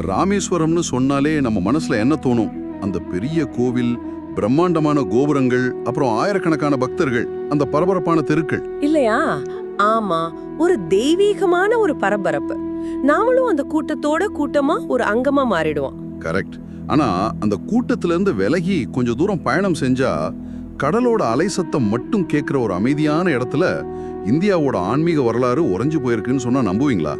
ராமேஸ்வரம்னு சொன்னாலே நம்ம மனசுல என்ன தோணும்? அந்த பெரிய கோவில் பிரம்மாண்டமான கோபுரங்கள் அப்புறம் ஆயிரக்கணக்கான பக்தர்கள் அந்த பரபரப்பான தெருக்கள். இல்லையா? ஆமா ஒரு தெய்வீகமான ஒரு பரபரப்பு. நாமளும் அந்த கூட்டத்தோட கூட்டமா ஒரு அங்கமா மாறிடுவோம். கரெக்ட் ஆனா அந்த கூட்டத்துல இருந்து விலகி கொஞ்சம் தூரம் பயணம் செஞ்சா கடலோட அலை சத்தம் மட்டும் கேட்கிற ஒரு அமைதியான இடத்துல இந்தியாவோட ஆன்மீக வரலாறு உறைஞ்சு போயிருக்குன்னு சொன்னா நம்புவீங்களா?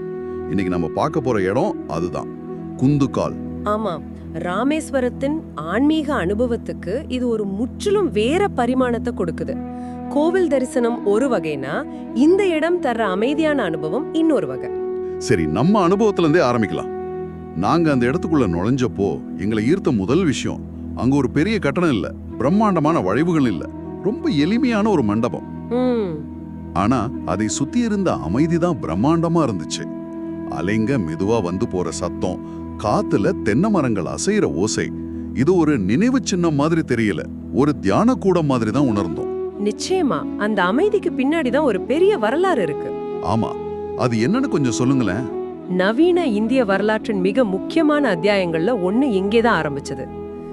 இன்னைக்கு நம்ம பார்க்க போற இடம் அதுதான். குந்துகால். ஆமா ராமேஸ்வரத்தின் ஆன்மீக அனுபவத்துக்கு இது ஒரு முற்றிலும் வேற பரிமாணத்தை கொடுக்குது. கோவில் தரிசனம் ஒரு வகைனா இந்த இடம் தர்ற அமைதியான அனுபவம் இன்னொரு வகை. சரி நம்ம அனுபவத்துல இருந்தே ஆரம்பிக்கலாம். நாங்க அந்த இடத்துக்குள்ள நுழைஞ்சப்போ எங்களை ஈர்த்த முதல் விஷயம் அங்க ஒரு பெரிய கட்டணம் இல்ல பிரம்மாண்டமான வளைவுகள் இல்ல ரொம்ப எளிமையான ஒரு மண்டபம். ஆனா அதை சுத்தி இருந்த அமைதி தான் பிரம்மாண்டமா இருந்துச்சு. அலைங்க மெதுவா வந்து போற சத்தம் காத்துல தென்னை மரங்கள் அசைற ஓசை. இது ஒரு நினைவு சின்னம் மாதிரி தெரியல. ஒரு தியான கூடம் மாதிரி தான் உணர்ந்தோம். நிச்சயமா அந்த அமைதிக்கு பின்னாடி தான் ஒரு பெரிய வரலாறு இருக்கு. ஆமா அது என்னன்னு கொஞ்சம் சொல்லுங்களேன். நவீன இந்திய வரலாற்றின் மிக முக்கியமான அத்தியாயங்கள்ல ஒண்ணு இங்கே தான் ஆரம்பிச்சது.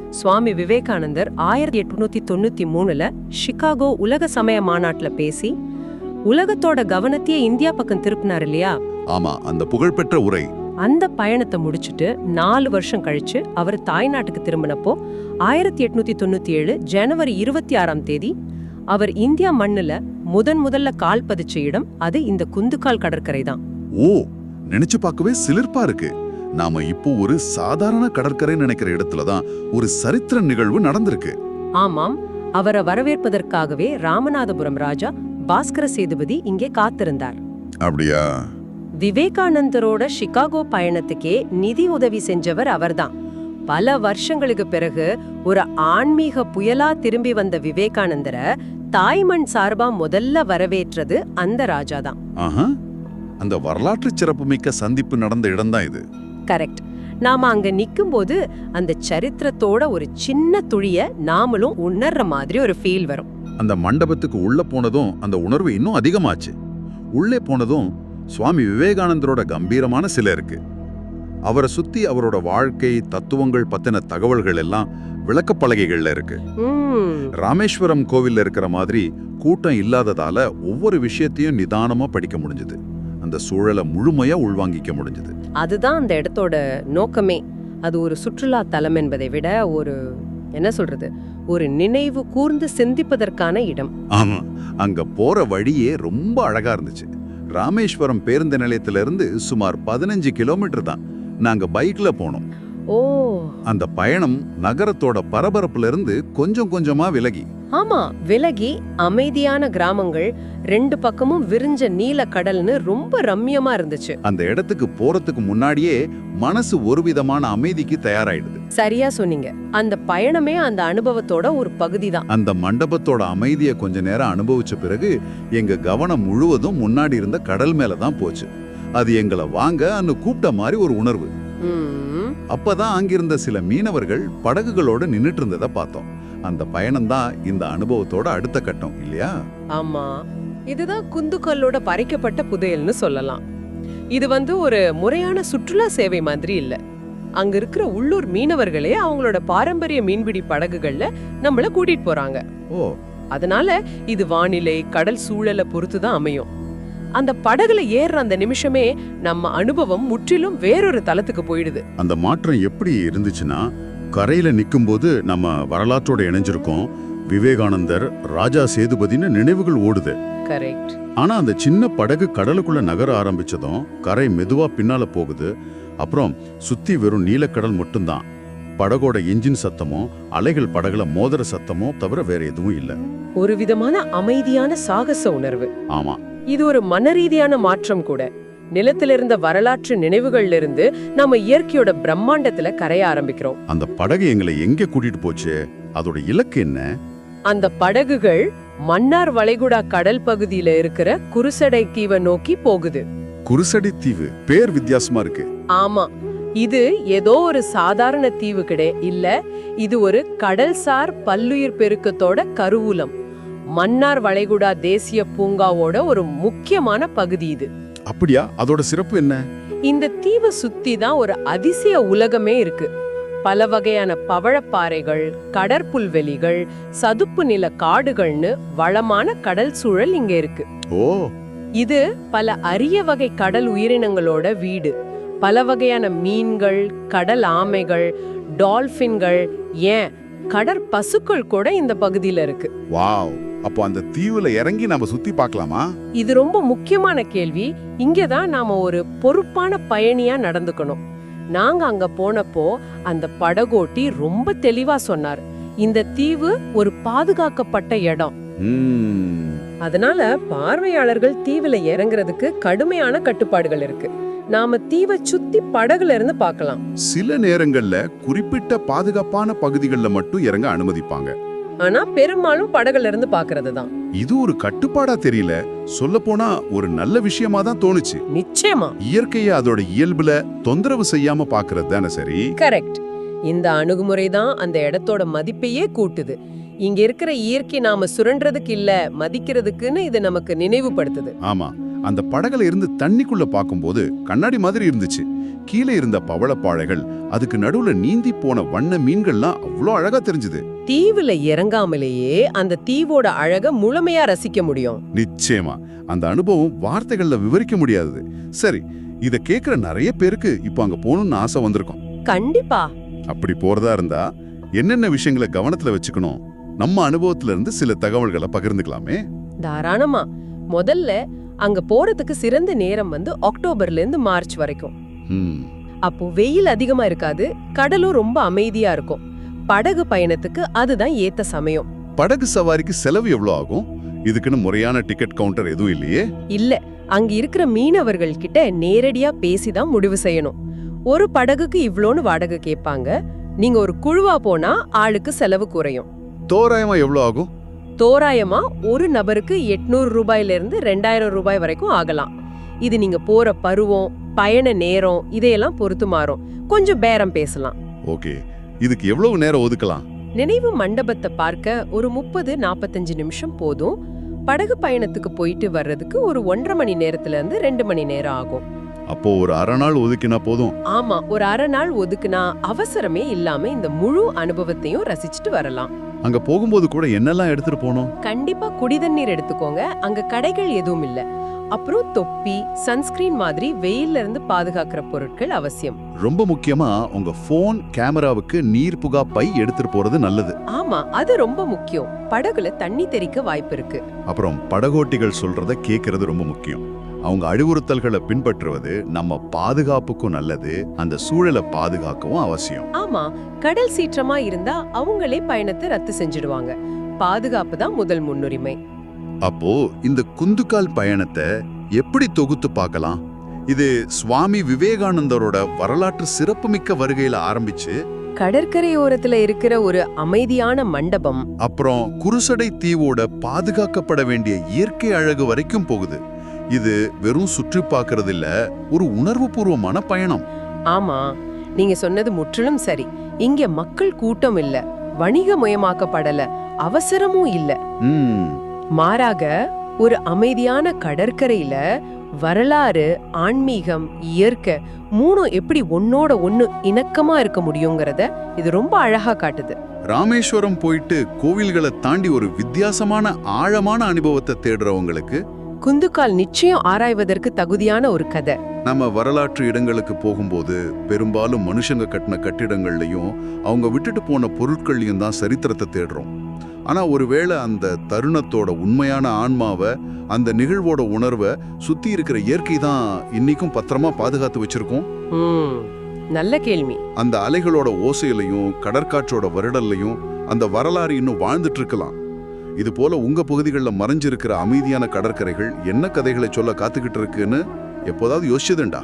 சுவாமி விவேகானந்தர் ஆயிரத்தி எட்நூத்தி தொண்ணூத்தி மூணுல சிகாகோ உலக சமய மாநாட்டுல பேசி உலகத்தோட கவனத்தையே இந்தியா பக்கம் திருப்பினார் இல்லையா? ஆமா அந்த புகழ்பெற்ற உரை. அந்த பயணத்தை முடிச்சுட்டு நாலு வருஷம் கழிச்சு அவர் தாய்நாட்டுக்கு திரும்பினப்போ ஆயிரத்தி எட்நூத்தி தொண்ணூத்தி ஏழு ஜனவரி இருபத்தி ஆறாம் தேதி அவர் இந்தியா மண்ணுல முதன் முதல்ல கால் பதிச்ச இடம் அது இந்த குந்துக்கால் கடற்கரை தான். ஓ நினைச்சு பார்க்கவே சிலிர்ப்பா இருக்கு. நாம இப்போ ஒரு சாதாரண கடற்கரை நினைக்கிற இடத்துல தான் ஒரு சரித்திர நிகழ்வு நடந்திருக்கு. ஆமாம் அவரை வரவேற்பதற்காகவே ராமநாதபுரம் ராஜா பாஸ்கர சேதுபதி இங்கே காத்திருந்தார். அப்படியா? விவேகானந்தரோட சிகாகோ பயணத்துக்கே நிதி உதவி செஞ்சவர் அவர்தான். பல வருஷங்களுக்கு பிறகு ஒரு ஆன்மீக புயலா திரும்பி வந்த விவேகானந்தரை தாய்மண் சார்பா முதல்ல வரவேற்றது அந்த ராஜாதான். ஆஹா அந்த வரலாற்று சிறப்புமிக்க சந்திப்பு நடந்த இடம்தான் இது. கரெக்ட். நாம அங்க நிக்கும்போது அந்த சரித்திரத்தோட ஒரு சின்ன துளிய நாமளும் உணர்ற மாதிரி ஒரு ஃபீல் வரும். அந்த மண்டபத்துக்கு உள்ள போனதும் அந்த உணர்வு இன்னும் அதிகமாச்சு. உள்ளே போனதும் சுவாமி விவேகானந்தரோட கம்பீரமான சிலை இருக்கு. அவரை சுத்தி அவரோட வாழ்க்கை தத்துவங்கள் பத்தின தகவல்கள் எல்லாம் விளக்கப்பலகைகள்ல இருக்கு. ராமேஸ்வரம் கோவில்ல இருக்கிற மாதிரி கூட்டம் இல்லாததால ஒவ்வொரு விஷயத்தையும் நிதானமா படிக்க முடிஞ்சது. அந்த சூழலை முழுமையா உள்வாங்கிக்க முடிஞ்சது. அதுதான் அந்த இடத்தோட நோக்கமே. அது ஒரு சுற்றுலா தலம் என்பதை விட ஒரு என்ன சொல்றது ஒரு நினைவு கூர்ந்து சிந்திப்பதற்கான இடம். ஆமா. அங்க போற வழியே ரொம்ப அழகா இருந்துச்சு. ராமேஸ்வரம் பேருந்து நிலையத்திலிருந்து சுமார் பதினஞ்சு கிலோமீட்டர் தான். நாங்கள் பைக்ல போனோம். ஓ. அந்த பயணம் நகரத்தோட பரபரப்புல இருந்து கொஞ்சம் கொஞ்சமா விலகி. ஆமா விலகி அமைதியான கிராமங்கள் ரெண்டு பக்கமும் விரிஞ்ச நீல கடல்னு ரொம்ப ரம்மியமா இருந்துச்சு. அந்த இடத்துக்கு போறதுக்கு முன்னாடியே மனசு ஒரு விதமான அமைதிக்கு தயாராயிடுது. சரியா சொன்னீங்க. அந்த பயணமே அந்த அனுபவத்தோட ஒரு பகுதி தான் அந்த மண்டபத்தோட அமைதியை கொஞ்ச நேரம் அனுபவிச்ச பிறகு எங்க கவனம் முழுவதும் முன்னாடி இருந்த கடல் மேல தான் போச்சு. அது எங்களை வாங்க அன்னு கூப்பிட்ட மாதிரி ஒரு உணர்வு. அப்பதான் அங்கிருந்த சில மீனவர்கள் படகுகளோட நின்னுட்டு இருந்ததை பார்த்தோம். அந்த பயணம் தான் இந்த அனுபவத்தோட அடுத்த கட்டம் இல்லையா? ஆமா. இதுதான் குந்துக்கல்லோட பறிக்கப்பட்ட புதையல்னு சொல்லலாம். இது வந்து ஒரு முறையான சுற்றுலா சேவை மாதிரி இல்ல. அங்க இருக்கிற உள்ளூர் மீனவர்களே அவங்களோட பாரம்பரிய மீன்பிடி படகுகள்ல நம்மள கூட்டிட்டு போறாங்க. ஓ. அதனால இது வானிலை கடல் சூழலை பொறுத்து தான் அமையும். அந்த படகுல ஏறுற அந்த நிமிஷமே நம்ம அனுபவம் முற்றிலும் வேறொரு தளத்துக்கு போயிடுது. அந்த மாற்றம் எப்படி இருந்துச்சுன்னா கரையில நிக்கும்போது நம்ம வரலாற்றோட இணைஞ்சிருக்கோம். விவேகானந்தர் ராஜா சேதுபதின்னு நினைவுகள் ஓடுது. கரெக்ட் ஆனா அந்த சின்ன படகு கடலுக்குள்ள நகர ஆரம்பிச்சதும் கரை மெதுவா பின்னால போகுது. அப்புறம் சுத்தி வெறும் நீலக்கடல் மட்டும்தான். படகோட என்ஜின் சத்தமோ அலைகள் படகுல மோதிர சத்தமோ தவிர வேற எதுவும் இல்ல. ஒரு விதமான அமைதியான சாகச உணர்வு. ஆமா. இது ஒரு மனரீதியான மாற்றம் கூட. நிலத்திலிருந்த வரலாற்று நினைவுகள்ல இருந்து நம்ம இயற்கையோட பிரம்மாண்டத்துல கரைய ஆரம்பிக்கிறோம். அந்த படகு எங்களை எங்க கூட்டிட்டு போச்சு? அதோட இலக்கு என்ன? அந்த படகுகள் மன்னார் வளைகுடா கடல் பகுதியில இருக்கிற குருசடை தீவை நோக்கி போகுது. குருசடி தீவு பேர் வித்தியாசமா இருக்கு. ஆமா இது ஏதோ ஒரு சாதாரண தீவு கிடை இல்ல இது ஒரு கடல்சார் பல்லுயிர் பெருக்கத்தோட கருவூலம். மன்னார் வளைகுடா தேசிய பூங்காவோட ஒரு முக்கியமான பகுதி இது. அப்படியா? அதோட சிறப்பு என்ன? இந்த தீவை சுத்தி தான் ஒரு அதிசய உலகமே இருக்கு. பல வகையான பவழப்பாறைகள் கடற்புல்வெளிகள் சதுப்பு நில காடுகள்னு வளமான கடல் சூழல் இங்க இருக்கு. ஓ! இது பல அரிய வகை கடல் உயிரினங்களோட வீடு. பல வகையான மீன்கள் கடல் ஆமைகள் டால்பின்கள் ஏன் கடற்பசுக்கள் கூட இந்த பகுதியில இருக்கு. வாவ்! அப்போ அந்த தீவுல இறங்கி நம்ம சுத்தி பார்க்கலாமா? இது ரொம்ப முக்கியமான கேள்வி. இங்க தான் நாம ஒரு பொறுப்பான பயணியா நடந்துக்கணும். நாங்க அங்க போனப்போ அந்த படகோட்டி ரொம்ப தெளிவா சொன்னார். இந்த தீவு ஒரு பாதுகாக்கப்பட்ட இடம். அதனால பார்வையாளர்கள் தீவுல இறங்குறதுக்கு கடுமையான கட்டுப்பாடுகள் இருக்கு. நாம தீவை சுத்தி படகுல இருந்து பார்க்கலாம். சில நேரங்கள்ல குறிப்பிட்ட பாதுகாப்பான பகுதிகள்ல மட்டும் இறங்க அனுமதிப்பாங்க. ஆனா பெரும்பாலும் படகுல இருந்து பாக்குறது தான் இது ஒரு கட்டுப்பாடா தெரியல. சொல்லப்போனா ஒரு நல்ல விஷயமா தான் தோணுச்சு. நிச்சயமா. இயற்கையை அதோட இயல்புல தொந்தரவு செய்யாம பாக்குறது தானே சரி? கரெக்ட். இந்த அணுகுமுறை தான் அந்த இடத்தோட மதிப்பையே கூட்டுது. இங்க இருக்கிற இயற்கை நாம சுரண்டுறதுக்கு இல்ல மதிக்கிறதுக்குன்னு இது நமக்கு நினைவுபடுத்துது. ஆமா. அந்த படகுல இருந்து தண்ணிக்குள்ள பார்க்கும்போது கண்ணாடி மாதிரி இருந்துச்சு. கீழே இருந்த பவளப்பாழைகள் அதுக்கு நடுவுல நீந்தி போன வண்ண மீன்கள்லாம் அவ்வளோ அழகா தெரிஞ்சுது. தீவுல இறங்காமலேயே அந்த தீவோட அழக முழுமையா ரசிக்க முடியும். நிச்சயமா. அந்த அனுபவம் வார்த்தைகள்ல விவரிக்க முடியாதது. சரி இத கேக்குற நிறைய பேருக்கு இப்போ அங்க போகணும்னு ஆசை வந்திருக்கும். கண்டிப்பா. அப்படி போறதா இருந்தா என்னென்ன விஷயங்களை கவனத்துல வச்சுக்கணும்? நம்ம அனுபவத்துல இருந்து சில தகவல்களை பகிர்ந்துக்கலாமே. தாராளமா. முதல்ல அங்க போறதுக்கு சிறந்த நேரம் வந்து அக்டோபர்ல இருந்து மார்ச் வரைக்கும். அப்போ வெயில் அதிகமா இருக்காது கடலும் ரொம்ப அமைதியா இருக்கும். படகு பயணத்துக்கு அதுதான் ஏத்த சமயம். படகு சவாரிக்கு செலவு எவ்வளவு ஆகும்? இதுக்குன்னு முறையான டிக்கெட் கவுண்டர் எதுவும் இல்லையே? இல்ல அங்க இருக்கிற மீனவர்கள் கிட்ட நேரடியா பேசிதான் முடிவு செய்யணும். ஒரு படகுக்கு இவ்ளோன்னு வாடகை கேட்பாங்க நீங்க ஒரு குழுவா போனா ஆளுக்கு செலவு குறையும். தோராயமா எவ்வளவு ஆகும்? தோராயமா ஒரு நபருக்கு எட்நூறு ரூபாயில இருந்து ரெண்டாயிரம் ரூபாய் வரைக்கும் ஆகலாம். இது நீங்க போற பருவம் பயண நேரம் இதையெல்லாம் பொறுத்து மாறும். கொஞ்சம் பேரம் பேசலாம். ஓகே. இதுக்கு எவ்வளவு நேரம் ஒதுக்கலாம்? நினைவு மண்டபத்தை பார்க்க ஒரு முப்பது நாற்பத்தஞ்சு நிமிஷம் போதும். படகு பயணத்துக்கு போயிட்டு வர்றதுக்கு ஒரு ஒன்றரை மணி நேரத்துல இருந்து ரெண்டு மணி நேரம் ஆகும். அப்போ ஒரு அரை நாள் ஒதுக்கினா போதும்? ஆமா ஒரு அரை நாள் ஒதுக்குனா அவசரமே இல்லாம இந்த முழு அனுபவத்தையும் ரசிச்சுட்டு வரலாம். அங்க போகும்போது கூட என்னெல்லாம் எடுத்துட்டு போனோம்? கண்டிப்பா குடிதண்ணீர் எடுத்துக்கோங்க. அங்க கடைகள் எதுவும் இல்ல. அப்புறம் தொப்பி சன்ஸ்கிரீன் மாதிரி வெயில்ல இருந்து பாதுகாக்கிற பொருட்கள் அவசியம். ரொம்ப முக்கியமா உங்க போன் கேமராவுக்கு நீர் புகா பை எடுத்துட்டு போறது நல்லது. ஆமா அது ரொம்ப முக்கியம். படகுல தண்ணி தெறிக்க வாய்ப்பு இருக்கு. அப்புறம் படகோட்டிகள் சொல்றத கேட்கறது ரொம்ப முக்கியம். அவங்க அறிவுறுத்தல்களை பின்பற்றுவது நம்ம பாதுகாப்புக்கும் நல்லது அந்த சூழலை பாதுகாக்கவும் அவசியம். ஆமா கடல் சீற்றமா இருந்தா அவங்களே பயணத்தை ரத்து செஞ்சிடுவாங்க. பாதுகாப்பு தான் முதல் முன்னுரிமை. அப்போ இந்த குந்துக்கால் பயணத்தை எப்படி தொகுத்து பார்க்கலாம்? இது சுவாமி விவேகானந்தரோட வரலாற்று சிறப்புமிக்க வருகையில ஆரம்பிச்சு கடற்கரையோரத்துல இருக்கிற ஒரு அமைதியான மண்டபம். அப்புறம் குருசடை தீவோட பாதுகாக்கப்பட வேண்டிய இயற்கை அழகு வரைக்கும் போகுது. இது வெறும் சுற்றி பார்க்கறது இல்ல ஒரு உணர்வுபூர்வமான பயணம். ஆமா நீங்க சொன்னது முற்றிலும் சரி. இங்க மக்கள் கூட்டம் இல்ல வணிகமயமாக்கப்படல அவசரமும் இல்ல. ம். மாறாக ஒரு அமைதியான கடற்கரையில வரலாறு ஆன்மீகம் இயற்கை மூணும் எப்படி ஒன்னோட ஒண்ணு இணக்கமா இருக்க முடியுங்கிறத இது ரொம்ப அழகா காட்டுது. ராமேஸ்வரம் போயிட்டு கோவில்களை தாண்டி ஒரு வித்தியாசமான ஆழமான அனுபவத்தை தேடுறவங்களுக்கு குந்துக்கால் நிச்சயம் ஆராய்வதற்கு தகுதியான ஒரு கதை. நம்ம வரலாற்று இடங்களுக்கு போகும்போது பெரும்பாலும் மனுஷங்க கட்டின கட்டிடங்கள்லையும் அவங்க விட்டுட்டு போன பொருட்கள்லையும் தான் சரித்திரத்தை தேடுறோம். ஆனா ஒருவேளை அந்த தருணத்தோட உண்மையான ஆன்மாவை அந்த நிகழ்வோட உணர்வை சுத்தி இருக்கிற இயற்கை தான் இன்னைக்கும் பத்திரமா பாதுகாத்து வச்சிருக்கோம்? நல்ல கேள்வி. அந்த அலைகளோட ஓசையிலையும் கடற்காற்றோட வருடல்லையும் அந்த வரலாறு இன்னும் வாழ்ந்துட்டு இருக்கலாம். இது போல உங்க பகுதிகளில் மறைஞ்சிருக்கிற அமைதியான கடற்கரைகள் என்ன கதைகளை சொல்ல காத்துக்கிட்டு இருக்குன்னு எப்போதாவது யோசிச்சதுண்டா?